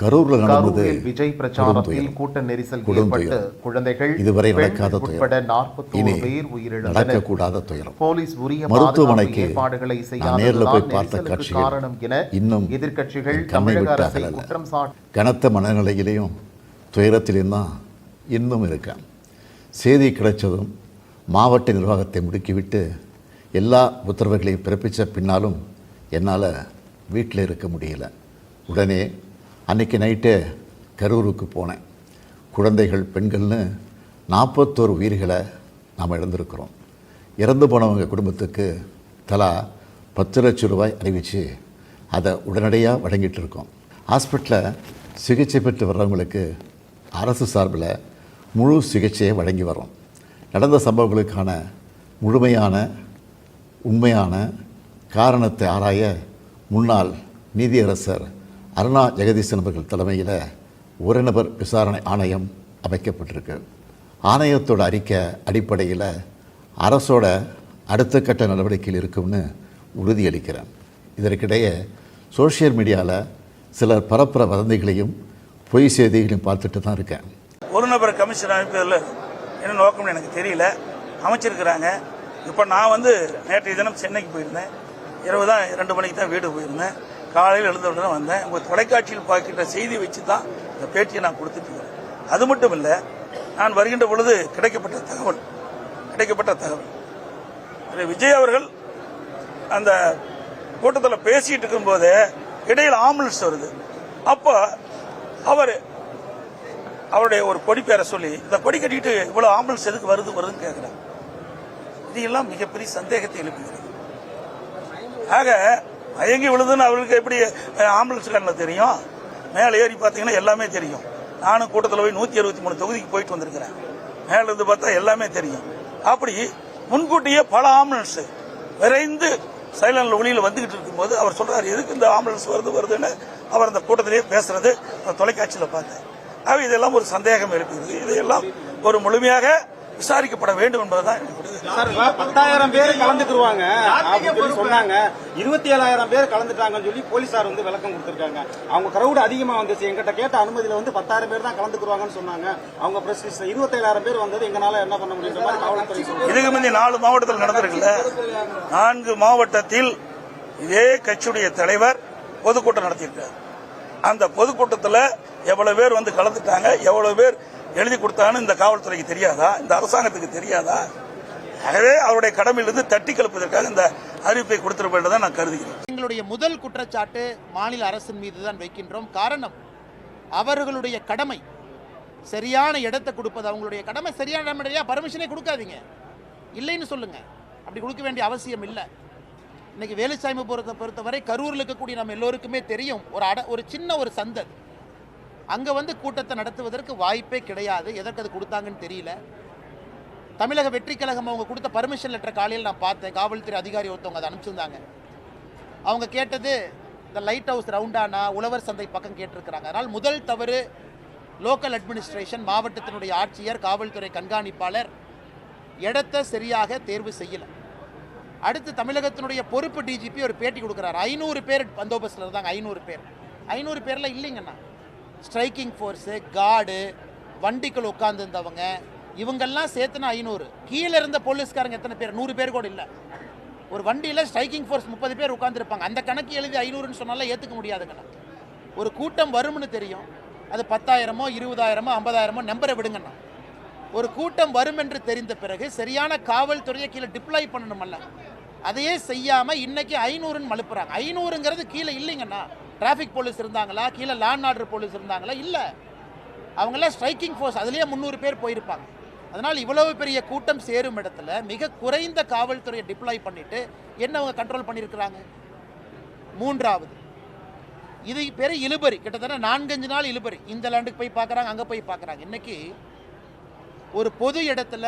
கரூரில் நடந்தது விஜய் பிரச்சாரத்தில். கூட்ட நெரிசல். ஏற்பட்டு குழந்தைகள் இதுவரை நடக்காத உட்பட நாற்பத்தோரு பேர் உயிரிழந்தனர் துயரம் போலீஸ் உரிய மருத்துவமனைக்கு ஏற்பாடுகளை காட்சிகள் காரணம் என இன்னும் எதிர்க்கட்சிகள் தமிழக அரசை. குற்றம் சாட்டி கனத்த மனநிலையிலையும் துயரத்திலையும் தான் இன்னும் இருக்கேன் செய்தி கிடைச்சதும் மாவட்ட நிர்வாகத்தை முடுக்கிவிட்டு எல்லா உத்தரவுகளையும் பிறப்பித்த பின்னாலும் என்னால் வீட்டில் இருக்க முடியல உடனே அன்னைக்கு நைட்டு கரூருக்கு போனேன். குழந்தைகள் பெண்கள்னு நாற்பத்தோரு உயிர்களை நாம் இழந்திருக்கிறோம். இறந்து போனவங்க குடும்பத்துக்கு தலா பத்து லட்சம் ரூபாய் அறிவித்து அதை உடனடியாக வழங்கிட்டு இருக்கோம். ஹாஸ்பிட்டலில் சிகிச்சை பெற்று வர்றவங்களுக்கு அரசு சார்பில் முழு சிகிச்சையை வழங்கி வரோம் நடந்த சம்பவங்களுக்கான முழுமையான உண்மையான காரணத்தை ஆராய முன்னாள் நீதியரசர் அருணா ஜெகதீசன் அவர்கள் தலைமையில் ஒரு நபர் விசாரணை ஆணையம் அமைக்கப்பட்டிருக்கு. ஆணையத்தோட அறிக்கை அடிப்படையில் அரசோட அடுத்த கட்ட நடவடிக்கையில் இருக்கும்னு உறுதியளிக்கிறேன். இதற்கிடையே சோஷியல் மீடியாவில் சிலர் பரப்புற வதந்திகளையும் பொய் செய்திகளையும் பார்த்துட்டு தான் இருக்கேன். ஒரு நபர் கமிஷன் அமைப்பதில் என்ன நோக்கம்னு எனக்கு தெரியல. அமைச்சிருக்கிறாங்க. இப்போ நான் வந்து நேற்றைய தினம் சென்னைக்கு போயிருந்தேன். இரவு தான் ரெண்டு மணிக்கு தான் வீடு போயிருந்தேன். காலையில் எழுந்த உடனே வந்தேன். உங்கள் தொலைக்காட்சியில் பார்க்கின்ற செய்தி வச்சு தான் இந்த பேட்டியை நான் கொடுத்துட்டு அது மட்டும் இல்லை நான் வருகின்ற பொழுது கிடைக்கப்பட்ட தகவல் கிடைக்கப்பட்ட தகவல். திரு விஜய் அவர்கள் அந்த கூட்டத்தில் பேசிகிட்டு இருக்கும்போது இடையில் ஆம்புலன்ஸ் வருது. அப்போ அவர் அவருடைய ஒரு கொடி பேரை சொல்லி இந்த கொடி கட்டிட்டு இவ்வளோ ஆம்புலன்ஸ் எதுக்கு வருது வருதுன்னு கேட்கிறாங்க இதையெல்லாம் மிகப்பெரிய சந்தேகத்தை எழுப்புகிறது. ஆக மயங்கி விழுதுன்னு அவர்களுக்கு எப்படி ஆம்புலன்ஸ் கண்ணில் தெரியும்? மேலே ஏறி பார்த்தீங்கன்னா எல்லாமே தெரியும். நானும் கூட்டத்தில் போய் நூற்றி அறுபத்தி மூணு தொகுதிக்கு போயிட்டு வந்திருக்கிறேன். மேலே இருந்து பார்த்தா எல்லாமே தெரியும். அப்படி முன்கூட்டியே பல ஆம்புலன்ஸு விரைந்து சைலண்டில் ஒளியில் வந்துகிட்டு இருக்கும்போது அவர் சொல்கிறார் எதுக்கு இந்த ஆம்புலன்ஸ் வருது வருதுன்னு? அவர் அந்த கூட்டத்திலேயே பேசுறது அந்த தொலைக்காட்சியில் பார்த்தேன். ஆக இதெல்லாம் ஒரு சந்தேகம் இருக்கிறது இதையெல்லாம் ஒரு முழுமையாக விசாரிக்கப்பட வேண்டும் என்பதுதான் என்னுடைய சார் பத்தாயிரம் பேர் கலந்துக்குருவாங்க. சொன்னாங்க. இருபத்தி ஏழாயிரம் பேர் கலந்துட்டாங்கன்னு சொல்லி போலீசார் வந்து விளக்கம் கொடுத்திருக்காங்க. அவங்க கிரௌட் அதிகமா வந்துச்சு. எங்கிட்ட கேட்ட அனுமதியில வந்து பத்தாயிரம் பேர் தான் கலந்துக்குருவாங்கன்னு சொன்னாங்க. அவங்க பிரஸ் இருபத்தேழாயிரம் பேர் வந்தது எங்களால என்ன பண்ண முடியுன்ற மாதிரி காவல்துறை இதுக்கு முந்தைய நாலு மாவட்டத்தில் நடந்திருக்குல்ல? நான்கு மாவட்டத்தில் இதே கட்சியுடைய தலைவர் பொதுக்கூட்டம் நடத்தியிருக்கார். அந்த பொதுக்கூட்டத்தில் எவ்வளவு பேர் வந்து கலந்துட்டாங்க எவ்வளவு பேர் எழுதி கொடுத்தான்னு இந்த காவல்துறைக்கு தெரியாதா? இந்த அரசாங்கத்துக்கு தெரியாதா? ஆகவே அவருடைய கடமையிலிருந்து தட்டி கலப்பதற்காக இந்த அறிவிப்பை கொடுத்திருப்பதை நான் கருதுகிறேன். எங்களுடைய முதல் குற்றச்சாட்டு மாநில அரசின் மீது தான் வைக்கின்றோம். காரணம் அவர்களுடைய கடமை சரியான இடத்தை கொடுப்பது. அவங்களுடைய கடமை சரியான இடமடையா பர்மிஷனே கொடுக்காதீங்க. இல்லைன்னு சொல்லுங்க. அப்படி கொடுக்க வேண்டிய அவசியம் இல்லை. இன்னைக்கு வேலுசாமி பொறுத்த பொறுத்தவரை கரூரில் இருக்கக்கூடிய நம்ம எல்லோருக்குமே தெரியும். ஒரு அட ஒரு சின்ன ஒரு சந்தது அங்கே வந்து கூட்டத்தை நடத்துவதற்கு வாய்ப்பே கிடையாது. எதற்கு அது கொடுத்தாங்கன்னு தெரியல. தமிழக வெற்றி கழகம் அவங்க கொடுத்த பர்மிஷன் லெட்டர் காலையில் நான் பார்த்தேன். காவல்துறை அதிகாரி ஒருத்தவங்க அதை அனுப்பிச்சிருந்தாங்க. அவங்க கேட்டது இந்த லைட் ஹவுஸ் ரவுண்டானா உழவர் சந்தை பக்கம் கேட்டிருக்கிறாங்க. அதனால் முதல் தவறு லோக்கல் அட்மினிஸ்ட்ரேஷன் மாவட்டத்தினுடைய ஆட்சியர் காவல்துறை கண்காணிப்பாளர் இடத்தை சரியாக தேர்வு செய்யலை. அடுத்து தமிழகத்தினுடைய பொறுப்பு டிஜிபி ஒரு பேட்டி கொடுக்குறாரு. ஐநூறு பேர் பந்தோபஸ்தில் இருந்தாங்க. ஐநூறு பேர். ஐநூறு பேரில் இல்லைங்கண்ணா. ஸ்ட்ரைக்கிங் ஃபோர்ஸு கார்டு வண்டிக்குள் உட்காந்துருந்தவங்க இவங்கெல்லாம் சேர்த்துனா ஐநூறு. கீழே இருந்த போலீஸ்காரங்க எத்தனை பேர்? நூறு பேர் கூட இல்லை. ஒரு வண்டியில் ஸ்ட்ரைக்கிங் ஃபோர்ஸ் முப்பது பேர் உட்காந்துருப்பாங்க அந்த கணக்கு எழுதி ஐநூறுன்னு சொன்னாலே ஏற்றுக்க முடியாதுங்கண்ணா ஒரு கூட்டம் வரும்னு தெரியும். அது பத்தாயிரமோ இருபதாயிரமோ ஐம்பதாயிரமோ நம்பரை விடுங்கண்ணா ஒரு கூட்டம் வரும் என்று தெரிந்த பிறகு சரியான காவல்துறையை கீழே டிப்ளாய் பண்ணணுமல்ல. அதையே செய்யாமல் இன்னைக்கு ஐநூறுன்னு மலுப்புறாங்க. ஐநூறுங்கிறது கீழே இல்லைங்கண்ணா டிராஃபிக் போலீஸ் இருந்தாங்களா? கீழே லான் ஆர்டர் போலீஸ் இருந்தாங்களா? இல்லை. அவங்களாம் ஸ்ட்ரைக்கிங் ஃபோர்ஸ் அதுலேயே முந்நூறு பேர் போயிருப்பாங்க. அதனால் இவ்வளவு பெரிய கூட்டம் சேரும் இடத்துல மிக குறைந்த காவல்துறையை டிப்ளாய் பண்ணிட்டு என்ன அவங்க கண்ட்ரோல் பண்ணியிருக்கிறாங்க? மூன்றாவது இது பேர் இழுபறி. கிட்டத்தட்ட நான்கஞ்சு நாள் இழுபறி. இந்த லேண்டுக்கு போய் பார்க்குறாங்க அங்கே போய் பார்க்குறாங்க. இன்னைக்கு ஒரு பொது இடத்துல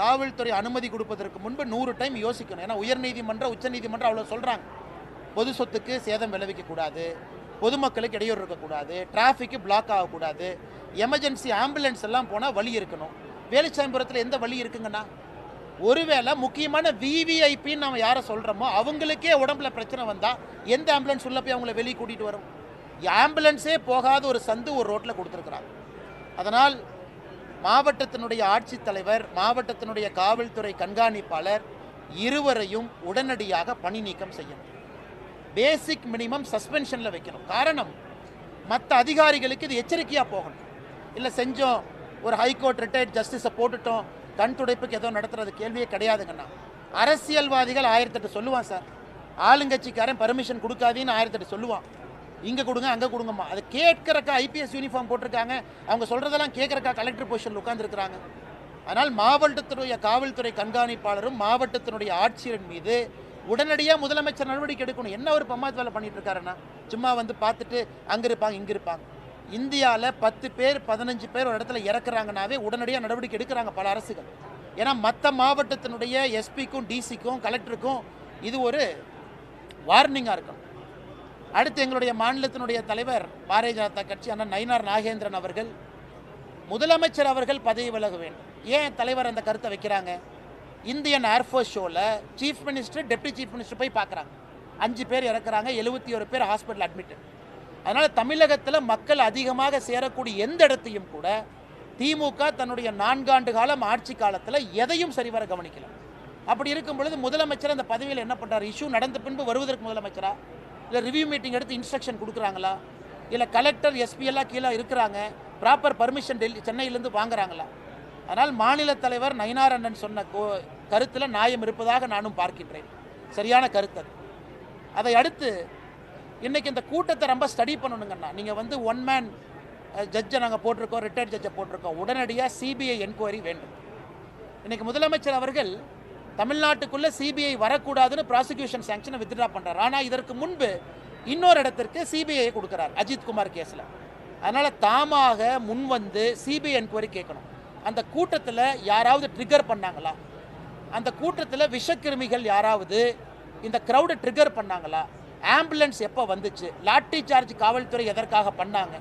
காவல்துறை அனுமதி கொடுப்பதற்கு முன்பு நூறு டைம் யோசிக்கணும். ஏன்னா உயர்நீதிமன்றம் உச்சநீதிமன்றம் அவ்வளோ சொல்கிறாங்க பொது சொத்துக்கு சேதம் விளைவிக்கக்கூடாது பொதுமக்களுக்கு இடையூறு இருக்கக்கூடாது. டிராஃபிக்கு பிளாக் ஆகக்கூடாது. எமர்ஜென்சி ஆம்புலன்ஸ் எல்லாம் போனால் வழி இருக்கணும். வேலுச்சாமிபுரத்தில் எந்த வழி இருக்குங்கண்ணா? ஒருவேளை முக்கியமான விவிஐபின்னு நம்ம யாரை சொல்கிறோமோ அவங்களுக்கே உடம்புல பிரச்சனை வந்தால் எந்த ஆம்புலன்ஸ் உள்ள போய் அவங்கள வெளியே கூட்டிகிட்டு வரும்? ஆம்புலன்ஸே போகாத ஒரு சந்து ஒரு ரோட்டில் கொடுத்துருக்குறாங்க அதனால் மாவட்டத்தினுடைய ஆட்சித்தலைவர் மாவட்டத்தினுடைய காவல்துறை கண்காணிப்பாளர் இருவரையும் உடனடியாக பணி நீக்கம் செய்யணும். பேசிக் மினிமம் சஸ்பென்ஷனில் வைக்கணும். காரணம் மற்ற அதிகாரிகளுக்கு இது எச்சரிக்கையாக போகணும். இல்லை செஞ்சோம் ஒரு ஹைகோர்ட் ரிட்டையர்ட் ஜஸ்டிஸை போட்டுட்டோம். கண் துடைப்புக்கு ஏதோ நடத்துறது கேள்வியே கிடையாதுங்கண்ணா. அரசியல்வாதிகள் ஆயிரத்தெட்டு சொல்லுவான் சார். ஆளுங்கட்சிக்காரன் பர்மிஷன் கொடுக்காதீன்னு ஆயிரத்தெட்டு சொல்லுவான். இங்கே கொடுங்க அங்கே கொடுங்கம்மா. அதை கேட்கறக்கா ஐபிஎஸ் யூனிஃபார்ம் போட்டிருக்காங்க. அவங்க சொல்கிறதெல்லாம் கேட்கறக்கா கலெக்டர் பொசிஷனில் உட்காந்துருக்குறாங்க அதனால் மாவட்டத்தினுடைய காவல்துறை கண்காணிப்பாளரும் மாவட்டத்தினுடைய ஆட்சியரின் மீது உடனடியாக முதலமைச்சர் நடவடிக்கை எடுக்கணும். என்ன ஒரு பம்மாத்து வேலை பண்ணிட்டு இருக்காருன்னா சும்மா வந்து பார்த்துட்டு அங்கே இருப்பாங்க இங்கே இருப்பாங்க. இந்தியாவில் பத்து பேர் பதினஞ்சு பேர் ஒரு இடத்துல இறக்குறாங்கனாவே உடனடியாக நடவடிக்கை எடுக்கிறாங்க பல அரசுகள். ஏன்னா மற்ற மாவட்டத்தினுடைய எஸ்பிக்கும் டிசிக்கும் கலெக்டருக்கும் இது ஒரு வார்னிங்காக இருக்கும் அடுத்து எங்களுடைய மாநிலத்தினுடைய தலைவர் பாரதிய ஜனதா கட்சி அண்ணன் நயினார் நாகேந்திரன் அவர்கள் முதலமைச்சர் அவர்கள் பதவி விலக வேண்டும். ஏன் தலைவர் அந்த கருத்தை வைக்கிறாங்க? இந்தியன் ஏர்ஃபோர்ஸ் ஷோவில் chief minister deputy chief minister போய் பார்க்குறாங்க. அஞ்சு பேர் இறக்குறாங்க எழுபத்தி ஒரு பேர் ஹாஸ்பிட்டல் அட்மிட்டட் அதனால் தமிழகத்தில் மக்கள் அதிகமாக சேரக்கூடிய எந்த இடத்தையும் கூட திமுக தன்னுடைய நான்காண்டு காலம் ஆட்சி காலத்தில் எதையும் சரிவர கவனிக்கல. அப்படி இருக்கும் பொழுது முதலமைச்சர் அந்த பதவியில் என்ன பண்ணுறாரு இஷ்யூ நடந்த பின்பு வருவதற்கு முதலமைச்சரா? இல்லை ரிவ்யூ மீட்டிங் எடுத்து இன்ஸ்ட்ரக்ஷன் கொடுக்குறாங்களா? இல்லை கலெக்டர் எஸ்பிஎல்லாம் கீழே இருக்கிறாங்க. ப்ராப்பர் பர்மிஷன் டெல்லி சென்னையிலேருந்து வாங்குறாங்களா? அதனால் மாநில தலைவர் நயினார் அண்ணன் சொன்ன கோ- கருத்தில் நியாயம் இருப்பதாக நானும் பார்க்கின்றேன். சரியான கருத்து அது. அதை அடுத்து இன்னைக்கு இந்த கூட்டத்தை ரொம்ப ஸ்டடி பண்ணணுங்கண்ணா. நீங்கள் வந்து ஒன் மேன் ஜட்ஜை நாங்கள் போட்டிருக்கோம் ரிட்டையர்ட் ஜட்ஜை போட்டிருக்கோம். உடனடியாக சிபிஐ என்கொயரி வேண்டும். இன்னைக்கு முதலமைச்சர் அவர்கள் தமிழ்நாட்டுக்குள்ளே சிபிஐ வரக்கூடாதுன்னு ப்ராசிக்யூஷன் சாங்ஷனை வித்ட்ரா பண்றார். ஆனால் இதற்கு முன்பு இன்னொரு இடத்திற்கு சிபிஐ கொடுக்குறார் அஜித்குமார் கேஸில். அதனால் தாமாக முன் வந்து சிபிஐ என்கொயரி கேட்கணும். அந்த கூட்டத்தில் யாராவது ட்ரிகர் பண்ணாங்களா? அந்த கூட்டத்தில் விஷக்கிருமிகள் யாராவது இந்த க்ரௌடை ட்ரிகர் பண்ணாங்களா? ஆம்புலன்ஸ் எப்போ வந்துச்சு? லாட்டி சார்ஜ் காவல்துறை எதற்காக பண்ணாங்க?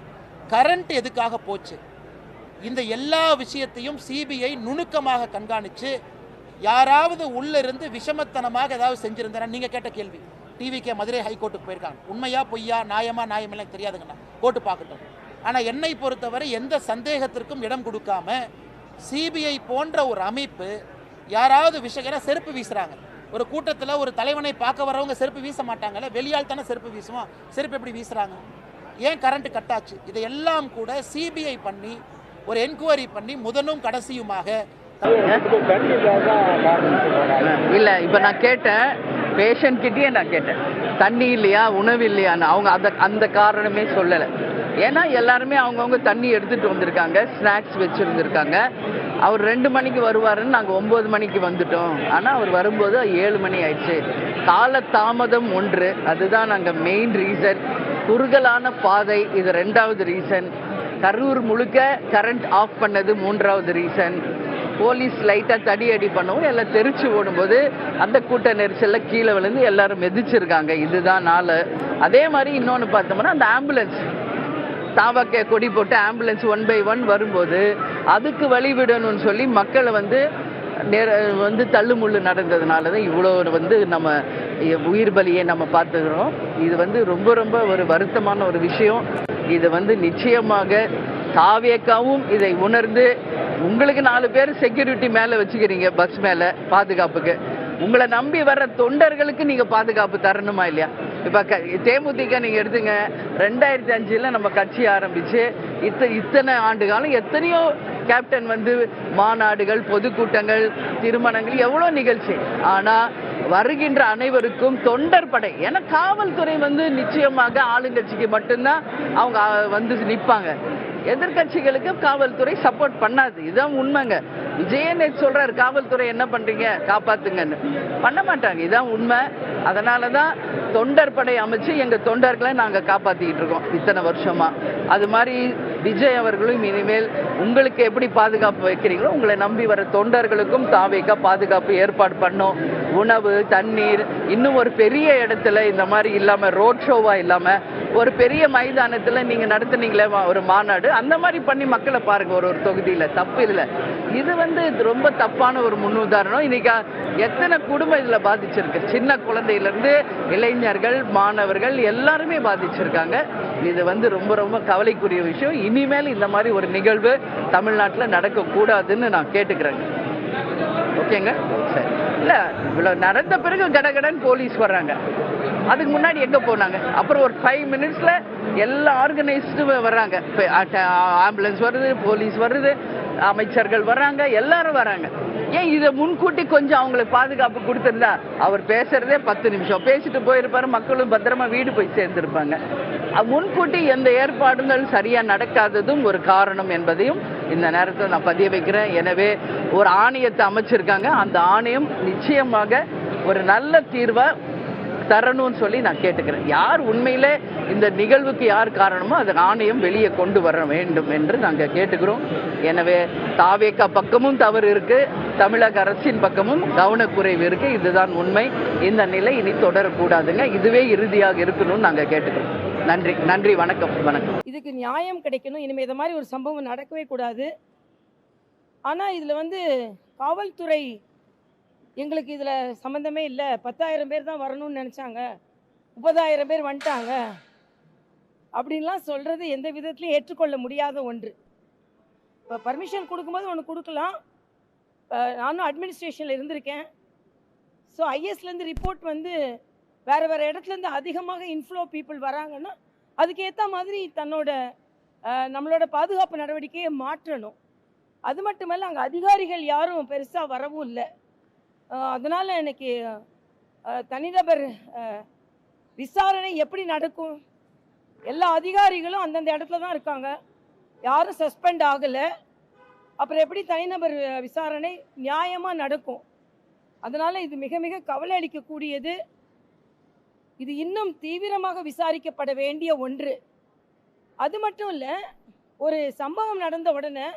கரண்ட் எதுக்காக போச்சு? இந்த எல்லா விஷயத்தையும் சிபிஐ நுணுக்கமாக கண்காணித்து யாராவது உள்ளிருந்து விஷமத்தனமாக ஏதாவது செஞ்சிருந்தா நீங்கள் கேட்ட கேள்வி. டிவிகே மதுரை ஹைகோர்ட்டுக்கு போயிருக்காங்க. உண்மையா பொய்யா நியாயமா நியாயமெல்லாம் தெரியாதுங்கண்ணா. கோர்ட்டு பார்க்கட்டும். ஆனால் என்னை பொறுத்தவரை எந்த சந்தேகத்திற்கும் இடம் கொடுக்காம சிபிஐ போன்ற ஒரு அமைப்பு யாராவது விஷயம் செருப்பு வீசுகிறாங்க ஒரு கூட்டத்தில் ஒரு தலைவனை பார்க்க வரவங்க செருப்பு வீச மாட்டாங்கல்ல? வெளியால் தானே செருப்பு வீசுவோம் செருப்பு எப்படி வீசுகிறாங்க ஏன் கரண்ட் கட் ஆச்சு? இதையெல்லாம் கூட சிபிஐ பண்ணி ஒரு என்கொயரி பண்ணி முதலும் கடைசியுமாக இல்லை இப்போ நான் கேட்டேன். பேஷண்ட் கிட்டேயே நான் கேட்டேன். தண்ணி இல்லையா உணவு இல்லையான்னு. அவங்க அந்த அந்த காரணமே சொல்லலை. ஏன்னா எல்லாருமே அவங்கவுங்க தண்ணி எடுத்துகிட்டு வந்திருக்காங்க ஸ்நாக்ஸ் வச்சுருந்துருக்காங்க. அவர் ரெண்டு மணிக்கு வருவாருன்னு நாங்கள் ஒம்பது மணிக்கு வந்துட்டோம். ஆனால் அவர் வரும்போது ஏழு மணி ஆயிடுச்சு. கால தாமதம் ஒன்று. அதுதான் நாங்கள் மெயின் ரீசன் குறுகலான பாதை இது ரெண்டாவது ரீசன் கரூர் முழுக்க கரண்ட் ஆஃப் பண்ணது மூன்றாவது ரீசன் போலீஸ் லைட்டாக தடி அடி பண்ணவும். எல்லாம் தெரிச்சு ஓடும்போது அந்த கூட்ட நெரிசலில் கீழே விழுந்து எல்லாரும் மிதிச்சிருக்காங்க. இதுதான் நாள். அதே மாதிரி இன்னொன்று பார்த்தோம்னா அந்த ஆம்புலன்ஸ் தாவக்க கொடி போட்டு ஆம்புலன்ஸ் ஒன் பை ஒன் வரும்போது அதுக்கு வழி விடணும்னு சொல்லி மக்களை வந்து நேர வந்து தள்ளுமுள்ளு நடந்ததுனால தான் இவ்வளோ வந்து நம்ம உயிர் பலியை நம்ம பார்த்துக்கிறோம். இது வந்து ரொம்ப ரொம்ப ஒரு வருத்தமான ஒரு விஷயம். இது வந்து நிச்சயமாக தாவேக்காவும் இதை உணர்ந்து உங்களுக்கு நாலு பேர் செக்யூரிட்டி மேலே வச்சுக்கிறீங்க பஸ் மேலே பாதுகாப்புக்கு. உங்களை நம்பி வர்ற தொண்டர்களுக்கு நீங்கள் பாதுகாப்பு தரணுமா இல்லையா? இப்போ க தேமுதிக நீங்கள் எடுத்துங்க. ரெண்டாயிரத்தி அஞ்சில் நம்ம கட்சி ஆரம்பித்து இத்த இத்தனை ஆண்டு காலம் எத்தனையோ கேப்டன் வந்து மாநாடுகள் பொதுக்கூட்டங்கள் திருமணங்கள் எவ்வளோ நிகழ்ச்சி. ஆனால் வருகின்ற அனைவருக்கும் தொண்டர் படை. ஏன்னா காவல்துறை வந்து நிச்சயமாக ஆளுங்கட்சிக்கு மட்டும்தான் அவங்க வந்து நிற்பாங்க எதிர்கட்சிகளுக்கு காவல்துறை சப்போர்ட் பண்ணாது. இதுதான் உண்மைங்க. விஜயன் சொல்றாரு காவல்துறை என்ன பண்றீங்க? காப்பாத்துங்கன்னு. பண்ண மாட்டாங்க. இதுதான் உண்மை. அதனால தான் தொண்டர் படை அமைச்சு எங்க தொண்டர்களை நாங்க காப்பாத்திக்கிட்டு இருக்கோம் இத்தனை வருஷமா. அது மாதிரி விஜய் அவர்களும் இனிமேல் உங்களுக்கு எப்படி பாதுகாப்பு வைக்கிறீங்களோ உங்களை நம்பி வர தொண்டர்களுக்கும் தாவேக்கா பாதுகாப்பு ஏற்பாடு பண்ணும். உணவு தண்ணீர் இன்னும் ஒரு பெரிய இடத்துல இந்த மாதிரி இல்லாம ரோட் ஷோவா இல்லாம ஒரு பெரிய மைதானத்தில் நீங்கள் நடத்துனீங்களே மா- ஒரு மாநாடு. அந்த மாதிரி பண்ணி மக்களை பாருங்க ஒரு ஒரு தொகுதியில். தப்பு இல்லை. இது வந்து இது ரொம்ப தப்பான ஒரு முன்னுதாரணம். இன்னைக்கு எத்தனை குடும்பம் இதில் பாதிச்சிருக்கு? சின்ன குழந்தையிலேருந்து இளைஞர்கள் மாணவர்கள் எல்லாருமே பாதிச்சிருக்காங்க. இது வந்து ரொம்ப ரொம்ப கவலைக்குரிய விஷயம். இனிமேல் இந்த மாதிரி ஒரு நிகழ்வு தமிழ்நாட்டில் நடக்கக்கூடாதுன்னு நான் கேட்டுக்கிறேங்க. ஓகேங்க? சரி. இல்லை இவ்வளோ நடந்த பிறகு கடகடன் போலீஸ் வர்றாங்க. அதுக்கு முன்னாடி எங்கே போனாங்க? அப்புறம் ஒரு ஃபைவ் மினிட்ஸில் எல்லா ஆர்கனைஸ்டும் வர்றாங்க. இப்போ ஆம்புலன்ஸ் வருது போலீஸ் வருது அமைச்சர்கள் வர்றாங்க எல்லாரும் வராங்க ஏன் இதை முன்கூட்டி கொஞ்சம் அவங்களுக்கு பாதுகாப்பு கொடுத்துருந்தா? அவர் பேசுறதே பத்து நிமிஷம். பேசிட்டு போயிருப்பாரு மக்களும் பத்திரமா வீடு போய் சேர்ந்திருப்பாங்க. முன்கூட்டி எந்த ஏற்பாடுகள் சரியா நடக்காததும் ஒரு காரணம் என்பதையும் இந்த நேரத்தில் நான் பதிய வைக்கிறேன். எனவே ஒரு ஆணையத்தை அமைச்சிருக்காங்க. அந்த ஆணையம் நிச்சயமாக ஒரு நல்ல தீர்வை தரணும்னு சொல்லி நான் கேட்டுக்கிறேன். யார் உண்மையில் இந்த நிகழ்வுக்கு யார் காரணமோ அதை ஆணையம் வெளியே கொண்டு வர வேண்டும் என்று நாங்கள் கேட்டுக்கிறோம். எனவே தாவேக்கா பக்கமும் தவறு இருக்கு தமிழக அரசின் பக்கமும் கவனக்குறைவு இருக்கு. இதுதான் உண்மை. இந்த நிலை இனி தொடரக்கூடாதுங்க. இதுவே இறுதியாக இருக்கணும்னு நாங்கள் கேட்டுக்கிறோம். நன்றி நன்றி வணக்கம் வணக்கம். இதுக்கு நியாயம் கிடைக்கணும். இனிமேல் இது மாதிரி ஒரு சம்பவம் நடக்கவே கூடாது. ஆனால் இதில் வந்து காவல்துறை எங்களுக்கு இதில் சம்மந்தமே இல்லை. பத்தாயிரம் பேர் தான் வரணும்னு நினச்சாங்க. முப்பதாயிரம் பேர் வந்துட்டாங்க. அப்படின்லாம் சொல்கிறது எந்த விதத்துலையும் ஏற்றுக்கொள்ள முடியாத ஒன்று. இப்போ பர்மிஷன் கொடுக்கும்போது ஒன்று கொடுக்கலாம். நானும் அட்மினிஸ்ட்ரேஷனில் இருந்திருக்கேன். ஸோ ஐஎஸ்லேருந்து ரிப்போர்ட் வந்து வேறு வேறு இடத்துலேருந்து அதிகமாக இன்ஃப்ளோ பீப்புள் வராங்கன்னா அதுக்கேற்ற மாதிரி தன்னோட நம்மளோட பாதுகாப்பு நடவடிக்கையை மாற்றணும். அது மட்டுமல்ல அங்கே அதிகாரிகள் யாரும் பெருசாக வரவும் இல்லை. அதனால் எனக்கு தனிநபர் விசாரணை எப்படி நடக்கும்? எல்லா அதிகாரிகளும் அந்தந்த இடத்துல தான் இருக்காங்க. யாரும் சஸ்பெண்ட் ஆகலை. அப்புறம் எப்படி தனிநபர் விசாரணை நியாயமாக நடக்கும்? அதனால் இது மிக மிக கவலை அளிக்கக்கூடியது. இது இன்னும் தீவிரமாக விசாரிக்கப்பட வேண்டிய ஒன்று. அது மட்டும் இல்லை ஒரு சம்பவம் நடந்த உடனே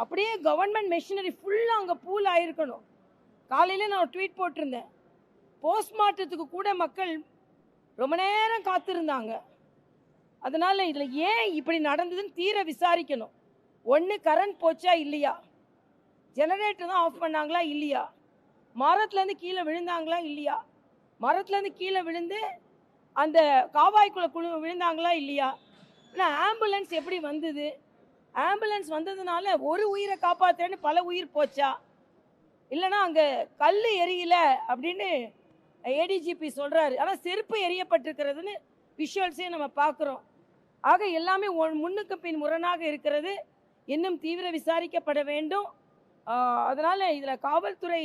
அப்படியே கவர்மெண்ட் மெஷினரி ஃபுல்லாக அங்கே பூல் ஆகிருக்கணும் காலையில் நான் ட்வீட் போட்டிருந்தேன். போஸ்ட்மார்ட்டத்துக்கு கூட மக்கள் ரொம்ப நேரம் காத்திருந்தாங்க. அதனால் இதில் ஏன் இப்படி நடந்ததுன்னு தீர விசாரிக்கணும். ஒன்று கரண்ட் போச்சா இல்லையா? ஜெனரேட்டர் தான் ஆஃப் பண்ணாங்களா இல்லையா? மரத்துலேருந்து கீழே விழுந்தாங்களா இல்லையா? மரத்துலேருந்து கீழே விழுந்து அந்த காவாய்க்குள்ளே குழு விழுந்தாங்களா இல்லையா? ஆனால் ஆம்புலன்ஸ் எப்படி வந்தது? ஆம்புலன்ஸ் வந்ததுனால ஒரு உயிரை காப்பாற்றுறேன்னு பல உயிர் போச்சா? இல்லைன்னா அங்கே கல் எரியல அப்படின்னு ஏடிஜிபி சொல்கிறாரு ஆனால் செருப்பு எரியப்பட்டிருக்கிறதுன்னு விஷுவல்ஸே நம்ம பார்க்குறோம். ஆக எல்லாமே முன்னுக்கு பின் முரணாக இருக்கிறது. இன்னும் தீவிர விசாரிக்கப்பட வேண்டும். அதனால் இதில் காவல்துறை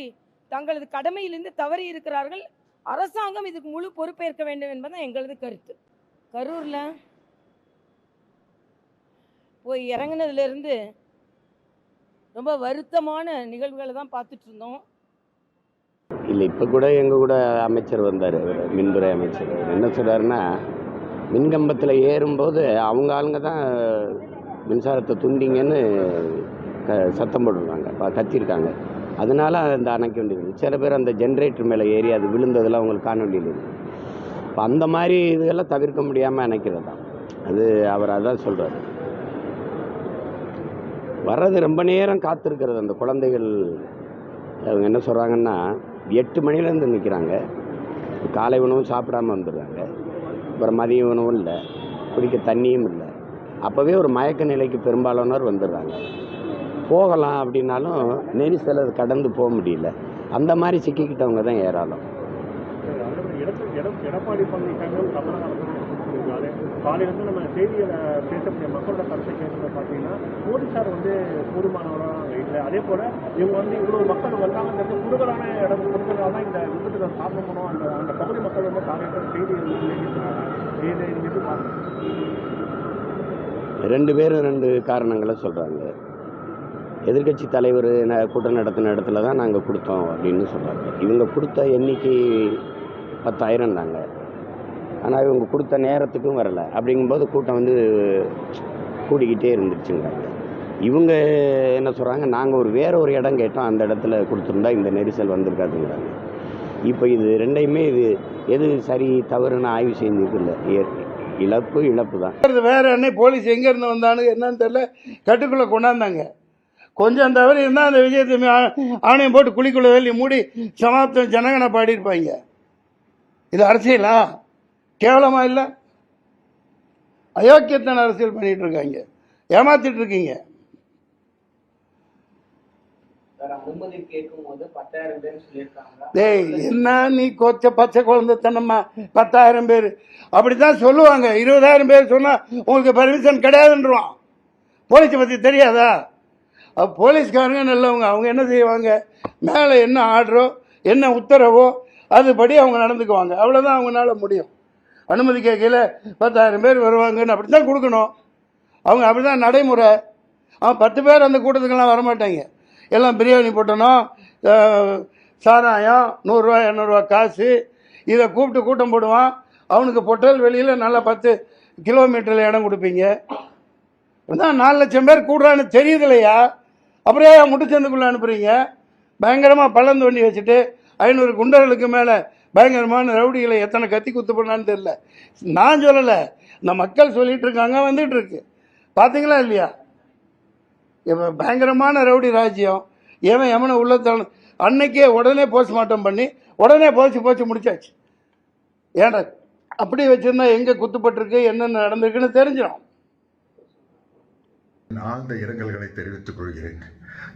தங்களது கடமையிலிருந்து தவறி இருக்கிறார்கள். அரசாங்கம் இதுக்கு முழு பொறுப்பேற்க வேண்டும் என்பதுதான் எங்களது கருத்து. கரூரில் போய் இறங்குனதுலேருந்து ரொம்ப வருத்தமான நிகழ்வுகளை தான் பார்த்துட்டு இருந்தோம். இல்லை இப்போ கூட எங்கள் கூட அமைச்சர் வந்தார் மின்துறை அமைச்சர். என்ன சொல்கிறாருன்னா மின்கம்பத்தில் ஏறும்போது அவங்க ஆளுங்க தான் மின்சாரத்தை துண்டிங்கன்னு க சத்தம் போட்டுருக்காங்க ப- கத்திருக்காங்க. அதனால் அந்த அணைக்க வேண்டியது சில பேர் அந்த ஜென்ரேட்டர் மேலே ஏறி அது விழுந்ததெல்லாம் அவங்களுக்கு காண வேண்டியது இப்போ அந்த மாதிரி இதெல்லாம் தவிர்க்க முடியாமல் அணைக்கிறது தான். அது அவர் அதான் சொல்கிறார் வர்றது ரொம்ப நேரம் காத்திருக்கிறது. அந்த குழந்தைகள் அவங்க என்ன சொல்கிறாங்கன்னா எட்டு மணிலேருந்து நிற்கிறாங்க காலை உணவும் சாப்பிடாம வந்துடுறாங்க. அப்புறம் மதிய உணவும் இல்லை. குடிக்க தண்ணியும் இல்லை. அப்போவே ஒரு மயக்க நிலைக்கு பெரும்பாலானோர் வந்துடுறாங்க. போகலாம் அப்படின்னாலும் நெரிசல் அது கடந்து போக முடியல. அந்த மாதிரி சிக்கிக்கிட்டவங்க தான் ஏராளம். எடப்பாடி காலையிலேருந்து நம்ம செய்தியில் பேசக்கூடிய மக்களோட கருத்தை கேட்கறது பார்த்தீங்கன்னா மோடி சார் வந்து போதுமானவராக இல்லை. அதே போல் இவங்க வந்து இவ்வளோ மக்கள் வந்தாங்கிறது குறுகலான இடம் கொடுத்ததால தான் இந்த விபத்துல சாப்பிடணும். அந்த அந்த பகுதி மக்கள் வந்து காலையில் செய்தி இதை ரெண்டு பேரும் ரெண்டு காரணங்களை சொல்கிறாங்க எதிர்க்கட்சி தலைவர் ந- கூட்டம் நடத்தின இடத்துல தான் நாங்கள் கொடுத்தோம் அப்படின்னு சொல்கிறாங்க இவங்க கொடுத்த எண்ணிக்கை பத்தாயிரம் தாங்க ஆனால் இவங்க கொடுத்த நேரத்துக்கும் வரலை. அப்படிங்கும்போது கூட்டம் வந்து கூடிக்கிட்டே இருந்துச்சுங்கிறாங்க இவங்க என்ன சொல்கிறாங்க நாங்கள் ஒரு வேறு ஒரு இடம் கேட்டோம். அந்த இடத்துல கொடுத்துருந்தா இந்த நெரிசல் வந்திருக்காதுங்கிறாங்க. இப்போ இது ரெண்டையுமே இது எது சரி தவறுன்னு ஆய்வு செஞ்சது இல்லை. இழப்பு இழப்பு தான். வேற என்ன போலீஸ் எங்கேருந்து வந்தானுங்க வந்தானு என்னன்னு தெரியல. கட்டுக்குள்ளே கொண்டாந்தாங்க. கொஞ்சம் தவறு இருந்தால் அந்த விஜயத்தை ஆணையம் போட்டு குழிக்குள்ள வேலி மூடி சமாப்தம் ஜனகனை பாடியிருப்பாங்க இது அரசியலா? கேவலமா இல்லை? அயோக்கியத்தன அரசியல் பண்ணிட்டு இருக்காங்க. ஏமாத்திட்டு இருக்கீங்க. டேய் என்ன நீ கொச்ச பச்சை குழந்தைத்தனமா? பத்தாயிரம் பேர். அப்படித்தான் சொல்லுவாங்க. இருபதாயிரம் பேர் சொன்னா உங்களுக்கு பர்மிஷன் கிடையாதுன்றான் போலீஸை பற்றி தெரியாதா? போலீஸ்காரங்க நல்லவங்க. அவங்க என்ன செய்வாங்க? மேலே என்ன ஆர்டரோ என்ன உத்தரவோ அதுபடி அவங்க நடந்துக்குவாங்க. அவ்வளோதான் அவங்களால முடியும். அனுமதி கேட்கல பத்தாயிரம் பேர் வருவாங்கன்னு அப்படி தான் கொடுக்கணும். அவங்க அப்படி தான் நடைமுறை. அவன் பத்து பேர் அந்த கூட்டத்துக்கெல்லாம் வரமாட்டாங்க. எல்லாம் பிரியாணி போட்டணும் சாராயம் நூறுரூவா இரநூறுவா காசு இதை கூப்பிட்டு கூட்டம் போடுவான். அவனுக்கு பொட்டல் வெளியில் நல்லா பத்து கிலோமீட்டரில் இடம் கொடுப்பீங்க. தான் நாலு லட்சம் பேர் கூடுறான்னு தெரியுது இல்லையா அப்புறம் ஏன் முட்டுச்சந்துக்குள்ளே அனுப்புகிறீங்க பயங்கரமாக பள்ளம் தோண்டி வச்சுட்டு ஐநூறு குண்டர்களுக்கு மேலே பயங்கரமான ரவுடிகளை எத்தனை கத்தி குத்து பண்ணான்னு தெரில நான் சொல்லலை. இந்த மக்கள் சொல்லிட்டு இருக்காங்க வந்துட்டு இருக்கு. பார்த்தீங்களா இல்லையா? இப்போ பயங்கரமான ரவுடி ராஜ்யம். ஏன் எவனை உள்ளத்தான அன்னைக்கே உடனே போஸ்ட்மார்ட்டம் பண்ணி உடனே போச்சு போச்சு முடிச்சாச்சு. ஏன்டா அப்படி வச்சிருந்தா எங்கே குத்துப்பட்டிருக்கு என்னென்ன நடந்திருக்குன்னு தெரிஞ்சிடும். ஆழ்ந்த இரங்கல்களை தெரிவித்துக் கொள்கிறேன்.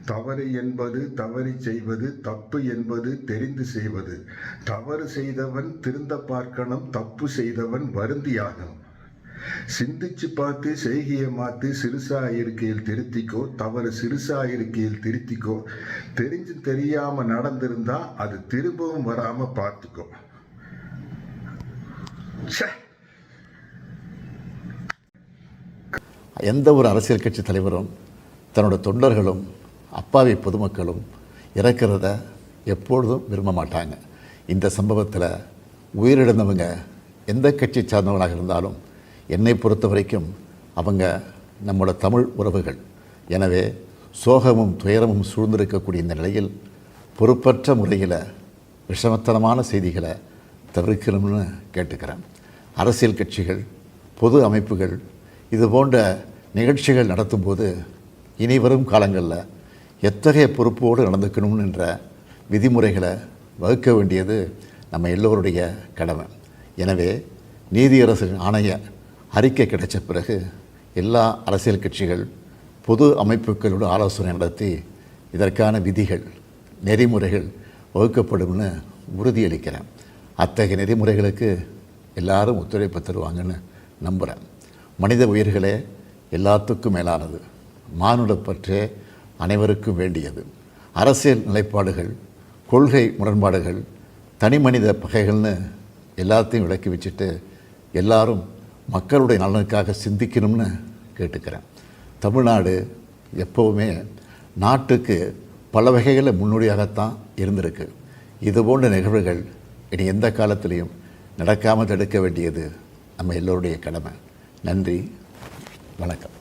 தவறு என்பது தவறி செய்வது தப்பு என்பது தெரிந்து செய்வது. தவறு செய்தவன் திருந்த பார்க்கணும் தப்பு செய்தவன் வருந்தியாகும் சிந்திச்சு பார்த்து செய்கையை மாத்து சிறுசா இருக்கையில் திருத்திக்கோ தவறு சிறுசா இருக்கையில் திருத்திக்கோ. தெரிஞ்சு தெரியாம நடந்திருந்தா அது திரும்பவும் வராம பார்த்துக்கோ. சே எந்த ஒரு அரசியல் கட்சி தலைவரும் தன்னோட தொண்டர்களும் அப்பாவி பொதுமக்களும் இறக்கிறத எப்பொழுதும் விரும்ப மாட்டாங்க. இந்த சம்பவத்தில் உயிரிழந்தவங்க எந்த கட்சி சார்ந்தவங்களாக இருந்தாலும் என்னை பொறுத்த வரைக்கும் அவங்க நம்மளோட தமிழ் உறவுகள். எனவே சோகமும் துயரமும் சூழ்ந்திருக்கக்கூடிய இந்த நிலையில் பொறுப்பற்ற முறையில் விஷமத்தனமான செய்திகளை தவிர்க்கணும்னு கேட்டுக்கிறேன். அரசியல் கட்சிகள் பொது அமைப்புகள் இது போன்ற நிகழ்ச்சிகள் நடத்தும்போது இனி வரும் காலங்களில் எத்தகைய பொறுப்போடு நடந்துக்கணும்னு என்ற விதிமுறைகளை வகுக்க வேண்டியது நம்ம எல்லோருடைய கடமை. எனவே நீதியரசரின் ஆணைய அறிக்கை கிடைச்ச பிறகு எல்லா அரசியல் கட்சிகள் பொது அமைப்புகளோடு ஆலோசனை நடத்தி இதற்கான விதிகள் நெறிமுறைகள் வகுக்கப்படும்னு உறுதியளிக்கிறேன். அத்தகைய நெறிமுறைகளுக்கு எல்லாரும் ஒத்துழைப்பு தருவாங்கன்னு நம்புகிறேன் மனித உயிர்களே எல்லாத்துக்கும் மேலானது. மானுடப்பற்றே அனைவருக்கும் வேண்டியது. அரசியல் நிலைப்பாடுகள் கொள்கை முரண்பாடுகள் தனிமனித பகைகள்னு எல்லாத்தையும் விளக்கி வச்சுட்டு எல்லாரும் மக்களுடைய நலனுக்காக சிந்திக்கணும்னு கேட்டுக்கிறேன். தமிழ்நாடு எப்போவுமே நாட்டுக்கு பல வகைகளில் முன்னோடியாகத்தான் இருந்திருக்கு. இது போன்ற நிகழ்வுகள் இனி எந்த காலத்திலையும் நடக்காமல் தடுக்க வேண்டியது நம்ம எல்லோருடைய கடமை. நன்றி. வணக்கம்.